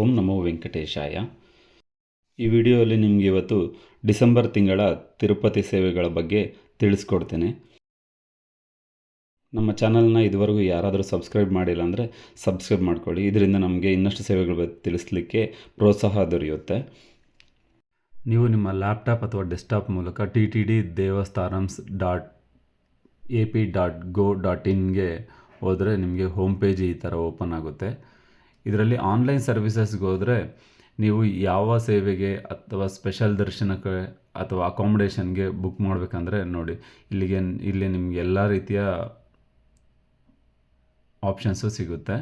ಓಂ ನಮೋ ವೆಂಕಟೇಶಾಯ. ಈ ವಿಡಿಯೋಲಿ ನಿಮಗೆ ಇವತ್ತು ಡಿಸೆಂಬರ್ ತಿಂಗಳ ತಿರುಪತಿ ಸೇವೆಗಳ ಬಗ್ಗೆ ತಿಳಿಸ್ಕೊಡ್ತೇನೆ. ನಮ್ಮ ಚಾನಲ್ನ ಇದುವರೆಗೂ ಯಾರಾದರೂ ಸಬ್ಸ್ಕ್ರೈಬ್ ಮಾಡಿಲ್ಲ ಅಂದರೆ ಸಬ್ಸ್ಕ್ರೈಬ್ ಮಾಡ್ಕೊಳ್ಳಿ. ಇದರಿಂದ ನಮಗೆ ಇನ್ನಷ್ಟು ಸೇವೆಗಳ ಬಗ್ಗೆ ತಿಳಿಸ್ಲಿಕ್ಕೆ ಪ್ರೋತ್ಸಾಹ ದೊರೆಯುತ್ತೆ. ನೀವು ನಿಮ್ಮ ಲ್ಯಾಪ್ಟಾಪ್ ಅಥವಾ ಡೆಸ್ಕ್ಟಾಪ್ ಮೂಲಕ T T D Devasthanams dot A P dot go dot ಇನ್ಗೆ ಹೋದರೆ ನಿಮಗೆ ಹೋಮ್ ಪೇಜ್ ಈ ಥರ ಓಪನ್ ಆಗುತ್ತೆ. ಇದರಲ್ಲಿ ಆನ್ಲೈನ್ ಸರ್ವಿಸಸ್ಗೆ ಹೋದರೆ ನೀವು ಯಾವ ಸೇವೆಗೆ ಅಥವಾ ಸ್ಪೆಷಲ್ ದರ್ಶನಕ್ಕೆ ಅಥವಾ ಅಕಾಮಿಡೇಷನ್ಗೆ ಬುಕ್ ಮಾಡಬೇಕಂದ್ರೆ ನೋಡಿ, ಇಲ್ಲಿಗೆ, ಇಲ್ಲಿ ನಿಮಗೆ ಎಲ್ಲ ರೀತಿಯ ಆಪ್ಷನ್ಸು ಸಿಗುತ್ತೆ.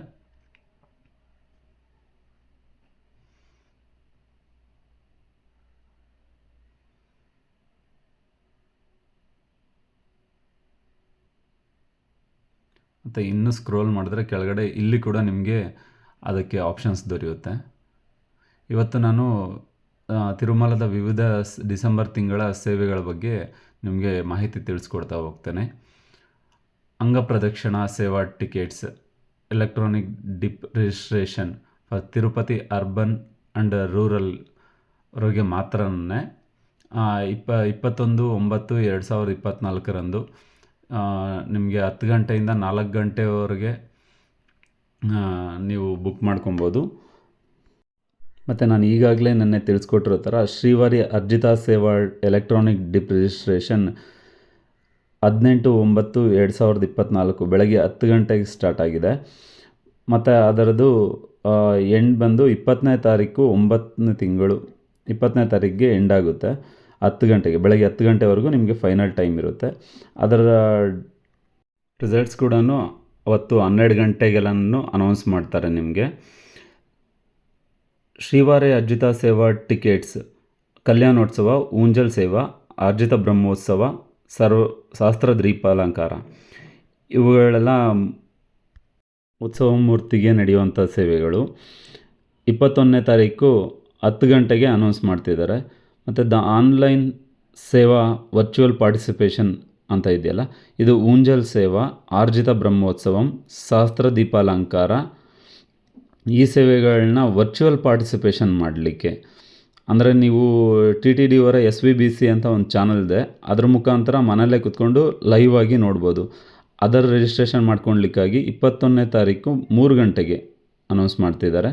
ಮತ್ತು ಇನ್ನೂ ಸ್ಕ್ರೋಲ್ ಮಾಡಿದ್ರೆ ಕೆಳಗಡೆ ಇಲ್ಲಿ ಕೂಡ ನಿಮಗೆ ಅದಕ್ಕೆ ಆಪ್ಷನ್ಸ್ ದೊರೆಯುತ್ತೆ. ಇವತ್ತು ನಾನು ತಿರುಮಲದ ವಿವಿಧ ಡಿಸೆಂಬರ್ ತಿಂಗಳ ಸೇವೆಗಳ ಬಗ್ಗೆ ನಿಮಗೆ ಮಾಹಿತಿ ತಿಳಿಸ್ಕೊಡ್ತಾ ಹೋಗ್ತೇನೆ. ಅಂಗಪ್ರದಕ್ಷಿಣಾ ಸೇವಾ tickets electronic dip registration for Tirupati urban and rural ಅವರಿಗೆ ಮಾತ್ರನೇ ಇಪ್ಪ, ಇಪ್ಪತ್ತೊಂದು, ಒಂಬತ್ತು, ಎರಡು ಸಾವಿರದ ಇಪ್ಪತ್ತ್ನಾಲ್ಕರಂದು ನಿಮಗೆ ಹತ್ತು ಗಂಟೆಯಿಂದ ನಾಲ್ಕು ಗಂಟೆವರೆಗೆ ನೀವು ಬುಕ್ ಮಾಡ್ಕೊಬೋದು. ಮತ್ತು ನಾನು ಈಗಾಗಲೇ ನೆನ್ನೆ ತಿಳಿಸ್ಕೊಟ್ಟಿರೋ ಥರ ಶ್ರೀವಾರಿ ಅರ್ಜಿತಾ ಸೇವಾ ಎಲೆಕ್ಟ್ರಾನಿಕ್ ಡಿಪ್ ರಿಜಿಸ್ಟ್ರೇಷನ್ ಹದಿನೆಂಟು ಒಂಬತ್ತು ಎರಡು ಸಾವಿರದ ಇಪ್ಪತ್ತ್ನಾಲ್ಕು ಬೆಳಗ್ಗೆ ಹತ್ತು ಗಂಟೆಗೆ ಸ್ಟಾರ್ಟ್ ಆಗಿದೆ. ಮತ್ತು ಅದರದ್ದು ಎಂಡ್ ಬಂದು ಇಪ್ಪತ್ತನೇ ತಾರೀಕು ಒಂಬತ್ತನೇ ತಿಂಗಳು, ಇಪ್ಪತ್ತನೇ ತಾರೀಕಿಗೆ ಎಂಡ್ ಆಗುತ್ತೆ. ಹತ್ತು ಗಂಟೆಗೆ, ಬೆಳಗ್ಗೆ ಹತ್ತು ಗಂಟೆವರೆಗೂ ನಿಮಗೆ ಫೈನಲ್ ಟೈಮ್ ಇರುತ್ತೆ. ಅದರ ರಿಸಲ್ಟ್ಸ್ ಕೂಡ ಅವತ್ತು ಹನ್ನೆರಡು ಗಂಟೆಗೆಲ್ಲನೂ ಅನೌನ್ಸ್ ಮಾಡ್ತಾರೆ ನಿಮಗೆ. ಶ್ರೀವಾರಿ ಅರ್ಜಿತ ಸೇವಾ ಟಿಕೆಟ್ಸ್ ಕಲ್ಯಾಣೋತ್ಸವ, ಊಂಜಲ್ ಸೇವಾ, ಅರ್ಜಿತ ಬ್ರಹ್ಮೋತ್ಸವ, ಸರ್ವ, ಶಾಸ್ತ್ರ ದೀಪಾಲಂಕಾರ. ಇವುಗಳೆಲ್ಲ ಉತ್ಸವ ಮೂರ್ತಿಗೆ ನಡೆಯುವಂಥ ಸೇವೆಗಳು. ಇಪ್ಪತ್ತೊಂದನೇ ತಾರೀಕು ಹತ್ತು ಗಂಟೆಗೆ ಅನೌನ್ಸ್ ಮಾಡ್ತಿದ್ದಾರೆ. ಮತ್ತು ದ ಆನ್ಲೈನ್ ಸೇವಾ ವರ್ಚುವಲ್ ಪಾರ್ಟಿಸಿಪೇಷನ್ ಅಂತ ಇದೆಯಲ್ಲ? ಇದು ಊಂಜಲ್ ಸೇವಾ, ಆರ್ಜಿತ ಬ್ರಹ್ಮೋತ್ಸವಂ ಸಹಸ್ರ ದೀಪಾಲಂಕಾರ. ಈ ಸೇವೆಗಳನ್ನ ವರ್ಚುವಲ್ ಪಾರ್ಟಿಸಿಪೇಷನ್ ಮಾಡಲಿಕ್ಕೆ. ಅಂದರೆ ನೀವು ಟಿ ಟಿ ಡಿ ಅವರ ಎಸ್ ವಿ ಬಿ ಸಿ ಅಂತ ಒಂದು ಚಾನಲ್ ಇದೆ. ಅದ್ರ ಮುಖಾಂತರ ಮನೆಯಲ್ಲೇ ಕುತ್ಕೊಂಡು ಲೈವ್ ಆಗಿ ನೋಡ್ಬೋದು. ಅದರ ರಿಜಿಸ್ಟ್ರೇಷನ್ ಮಾಡ್ಕೊಳ್ಲಿಕ್ಕಾಗಿ ಇಪ್ಪತ್ತೊಂದನೇ ತಾರೀಕು ಮೂರು ಗಂಟೆಗೆ ಅನೌನ್ಸ್ ಮಾಡ್ತಿದ್ದಾರೆ.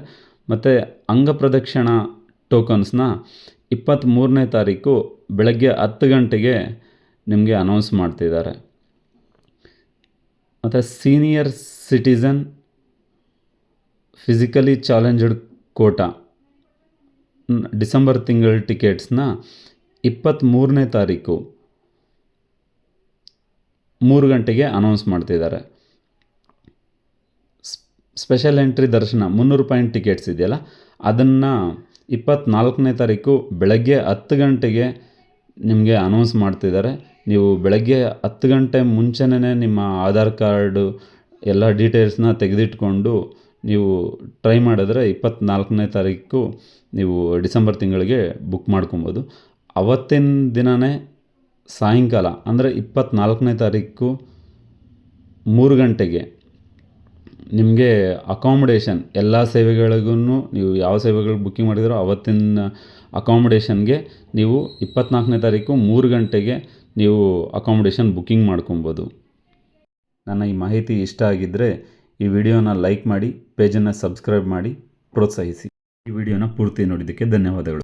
ಮತ್ತು ಅಂಗಪ್ರದಕ್ಷಿಣಾ ಟೋಕನ್ಸ್ನ ಇಪ್ಪತ್ತ್ಮೂರನೇ ತಾರೀಕು ಬೆಳಗ್ಗೆ ಹತ್ತು ಗಂಟೆಗೆ ನಿಮಗೆ ಅನೌನ್ಸ್ ಮಾಡ್ತಿದ್ದಾರೆ. ಮತ್ತು senior citizen physically challenged quota December ತಿಂಗಳ ಟಿಕೆಟ್ಸ್ನ ಇಪ್ಪತ್ತ್ಮೂರನೇ ತಾರೀಕು ಮೂರು ಗಂಟೆಗೆ ಅನೌನ್ಸ್ ಮಾಡ್ತಿದ್ದಾರೆ. ಸ್ಪೆಷಲ್ ಎಂಟ್ರಿ ದರ್ಶನ ಮುನ್ನೂರು ಪಾಯಿಂಟ್ ಟಿಕೆಟ್ಸ್ ಇದೆಯಲ್ಲ, ಅದನ್ನು ಇಪ್ಪತ್ತ್ನಾಲ್ಕನೇ ತಾರೀಕು ಬೆಳಗ್ಗೆ ಹತ್ತು ಗಂಟೆಗೆ ನಿಮಗೆ ಅನೌನ್ಸ್ ಮಾಡ್ತಿದ್ದಾರೆ. ನೀವು ಬೆಳಗ್ಗೆ ಹತ್ತು ಗಂಟೆ ಮುಂಚೆನೇ ನಿಮ್ಮ ಆಧಾರ್ ಕಾರ್ಡು ಎಲ್ಲ ಡೀಟೇಲ್ಸ್ನ ತೆಗೆದಿಟ್ಕೊಂಡು ನೀವು ಟ್ರೈ ಮಾಡಿದ್ರೆ ಇಪ್ಪತ್ತ್ನಾಲ್ಕನೇ ತಾರೀಕು ನೀವು ಡಿಸೆಂಬರ್ ತಿಂಗಳಿಗೆ ಬುಕ್ ಮಾಡ್ಕೊಬೋದು. ಅವತ್ತಿನ ದಿನವೇ ಸಾಯಂಕಾಲ, ಅಂದರೆ ಇಪ್ಪತ್ತ್ನಾಲ್ಕನೇ ತಾರೀಕು ಮೂರು ಗಂಟೆಗೆ ನಿಮಗೆ ಅಕಾಮಡೇಷನ್ ಎಲ್ಲ ಸೇವೆಗಳಿಗೂ ನೀವು ಯಾವ ಸೇವೆಗಳು ಬುಕ್ಕಿಂಗ್ ಮಾಡಿದಿರೋ ಅವತ್ತಿನ ಅಕಾಮಡೇಷನ್ಗೆ ನೀವು ಇಪ್ಪತ್ತ್ನಾಲ್ಕನೇ ತಾರೀಕು ಮೂರು ಗಂಟೆಗೆ ನೀವು ಅಕಾಮಡೇಷನ್ ಬುಕ್ಕಿಂಗ್ ಮಾಡ್ಕೊಬೋದು. ನನ್ನ ಈ ಮಾಹಿತಿ ಇಷ್ಟ ಆಗಿದ್ದರೆ ಈ ವಿಡಿಯೋನ ಲೈಕ್ ಮಾಡಿ ಪೇಜನ್ನು ಸಬ್ಸ್ಕ್ರೈಬ್ ಮಾಡಿ, ಪ್ರೋತ್ಸಾಹಿಸಿ. ಈ ವಿಡಿಯೋನ ಪೂರ್ತಿ ನೋಡಿದ್ದಕ್ಕೆ ಧನ್ಯವಾದಗಳು.